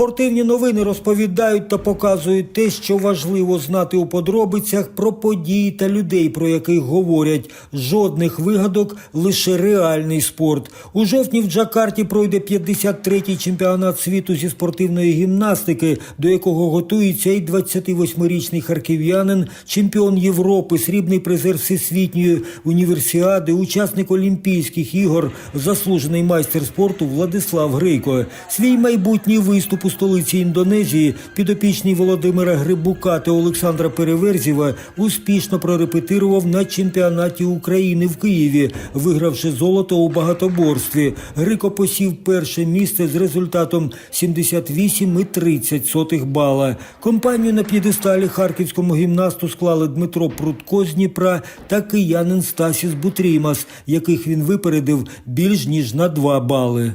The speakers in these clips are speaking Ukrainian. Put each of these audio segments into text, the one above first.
Спортивні новини розповідають та показують те, що важливо знати у подробицях про події та людей, про яких говорять. Жодних вигадок, лише реальний спорт. У жовтні в Джакарті пройде 53-й чемпіонат світу зі спортивної гімнастики, до якого готується і 28-річний харків'янин, чемпіон Європи, срібний призер всесвітньої універсіади, учасник Олімпійських ігор, заслужений майстер спорту Владислав Грейко. Свій майбутній виступ у столиці Індонезії підопічний Володимира Грибука та Олександра Переверзєва успішно прорепетирував на чемпіонаті України в Києві, вигравши золото у багатоборстві. Грико посів перше місце з результатом 78,30 бала. Компанію на п'єдесталі харківському гімнасту склали Дмитро Прудко з Дніпра та киянин Стасіс Бутрімас, яких він випередив більш ніж на 2 бали.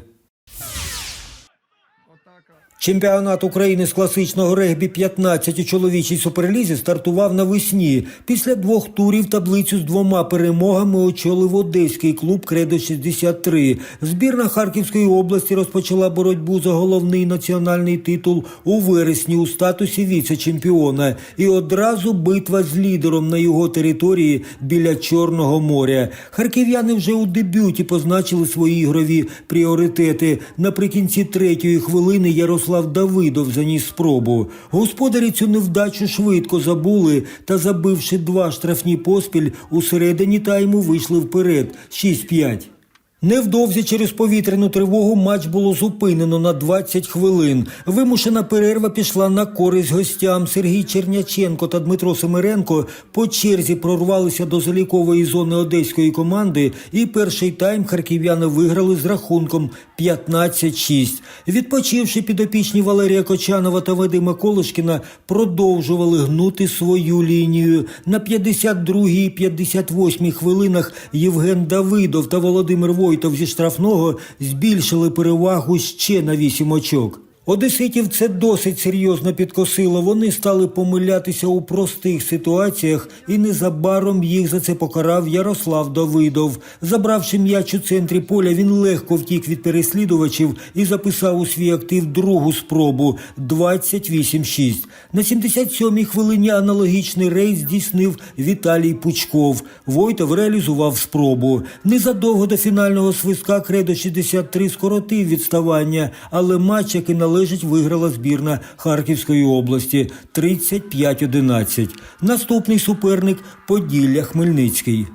Чемпіонат України з класичного регбі 15 у чоловічій суперлізі стартував навесні. Після двох турів таблицю з двома перемогами очолив одеський клуб Кредо 63 Збірна Харківської області розпочала боротьбу за головний національний титул у вересні у статусі віце-чемпіона. І одразу битва з лідером на його території біля Чорного моря. Харків'яни вже у дебюті позначили свої ігрові пріоритети. Наприкінці третьої хвилини Ярослав Давидов заніс спробу. Господарі цю невдачу швидко забули та, забивши два штрафні поспіль, у середині тайму вийшли вперед 6-5. Невдовзі через повітряну тривогу матч було зупинено на 20 хвилин. Вимушена перерва пішла на користь гостям. Сергій Черняченко та Дмитро Семиренко по черзі прорвалися до залікової зони одеської команди, і перший тайм харків'яни виграли з рахунком 15-6. Відпочивши підопічні Валерія Кочанова та Вадима Колишкіна, продовжували гнути свою лінію. На 52-й і 58-й хвилинах Євген Давидов та Володимир Войтов зі штрафного збільшили перевагу ще на 8 очок. Одеситів це досить серйозно підкосило. Вони стали помилятися у простих ситуаціях, і незабаром їх за це покарав Ярослав Давидов. Забравши м'яч у центрі поля, він легко втік від переслідувачів і записав у свій актив другу спробу 28-6. На 77-й хвилині аналогічний рейс здійснив Віталій Пучков. Войтов реалізував спробу. Незадовго до фінального свистка Кредо 63 скоротив відставання, але матч, який належить, виграла збірна Харківської області 35-11. Наступний суперник Поділля Хмельницький.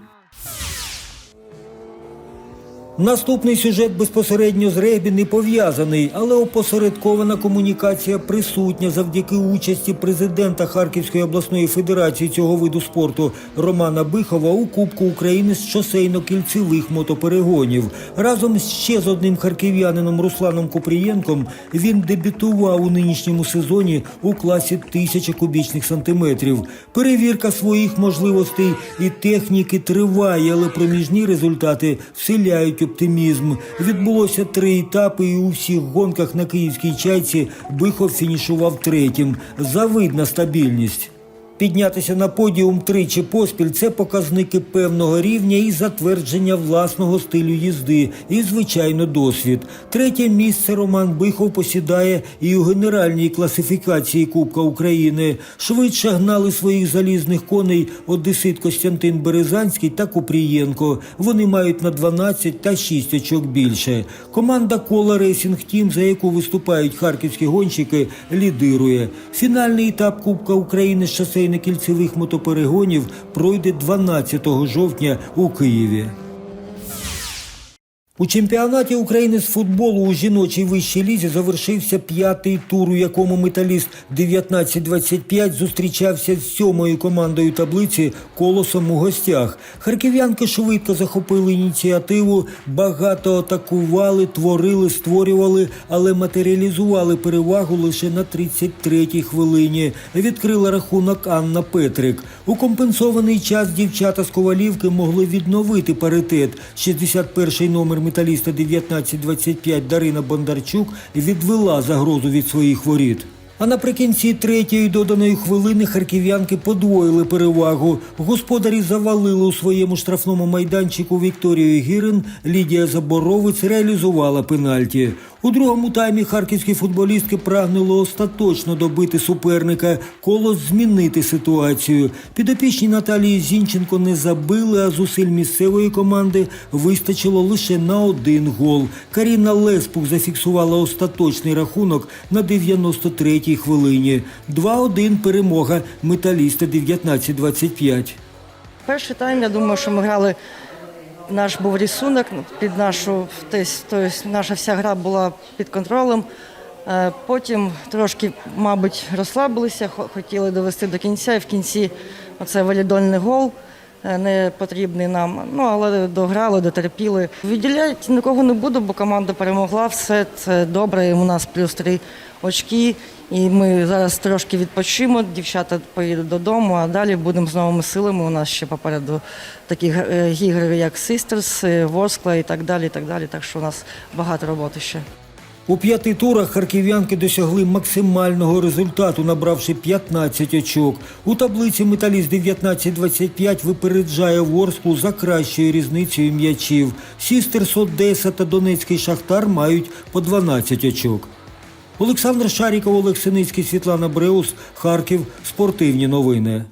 Наступний сюжет безпосередньо з регбі не пов'язаний, але опосередкована комунікація присутня завдяки участі президента Харківської обласної федерації цього виду спорту Романа Бихова у Кубку України з шосейно-кільцевих мотоперегонів. Разом ще з одним харків'янином Русланом Купрієнком він дебютував у нинішньому сезоні у класі тисяча кубічних сантиметрів. Перевірка своїх можливостей і техніки триває, але проміжні результати вселяють оптимізм. Відбулося три етапи, і у всіх гонках на київській чайці Бихов фінішував третім. Завидна стабільність. Піднятися на подіум тричі поспіль це показники певного рівня і затвердження власного стилю їзди, і, звичайно, досвід. Третє місце Роман Бихов посідає і у генеральній класифікації Кубка України. Швидше гнали своїх залізних коней Одесит Костянтин Березанський та Купрієнко. Вони мають на 12 та 6 очок більше. Команда Кола Рейсінг Тім, за яку виступають харківські гонщики, лідирує. Фінальний етап Кубка України з шосейно-кільцевих мотоперегонів пройде 12 жовтня у Києві. У чемпіонаті України з футболу у жіночій вищій лізі завершився п'ятий тур, у якому металіст 19-25 зустрічався з сьомою командою таблиці колосом у гостях. Харків'янки швидко захопили ініціативу, багато атакували, творили, створювали, але матеріалізували перевагу лише на 33-й хвилині. Відкрила рахунок Анна Петрик. У компенсований час дівчата з Ковалівки могли відновити паритет. 61-й номер металіста 19-25 Дарина Бондарчук відвела загрозу від своїх воріт. А наприкінці третьої доданої хвилини харків'янки подвоїли перевагу. Господарі завалили у своєму штрафному майданчику Вікторію Гірин. Лідія Заборовець реалізувала пенальті. У другому таймі харківські футболістки прагнули остаточно добити суперника, колос змінити ситуацію. Підопічні Наталії Зінченко не забили, а зусиль місцевої команди вистачило лише на один гол. Каріна Леспух зафіксувала остаточний рахунок на 93-й хвилині. 2-1 перемога металіста 19-25. Перший тайм, я думаю, що ми грали. Наш був рисунок під нашу тобто наша вся гра була під контролем. Е, Потім трошки, мабуть, розслабилися, хотіли довести до кінця, і в кінці оце валідольний гол не потрібний нам. Ну але дограли, дотерпіли. Відділяти нікого не буду, бо команда перемогла. Все це добре. і У нас плюс три очки. І ми зараз трошки відпочимо. Дівчата поїдуть додому, а далі будемо з новими силами. У нас ще попереду такі е, ігри, як Sisters, е, Ворскла і так далі. і Так далі. Так що у нас багато роботи ще. У п'яти турах харків'янки досягли максимального результату, набравши 15 очок. У таблиці металіст 19-25 випереджає Ворсклу за кращою різницею м'ячів. Сістерс Одеса та Донецький Шахтар мають по 12 очок. Олександр Шаріков, Олег Синицький, Світлана Бреус, Харків. Спортивні новини.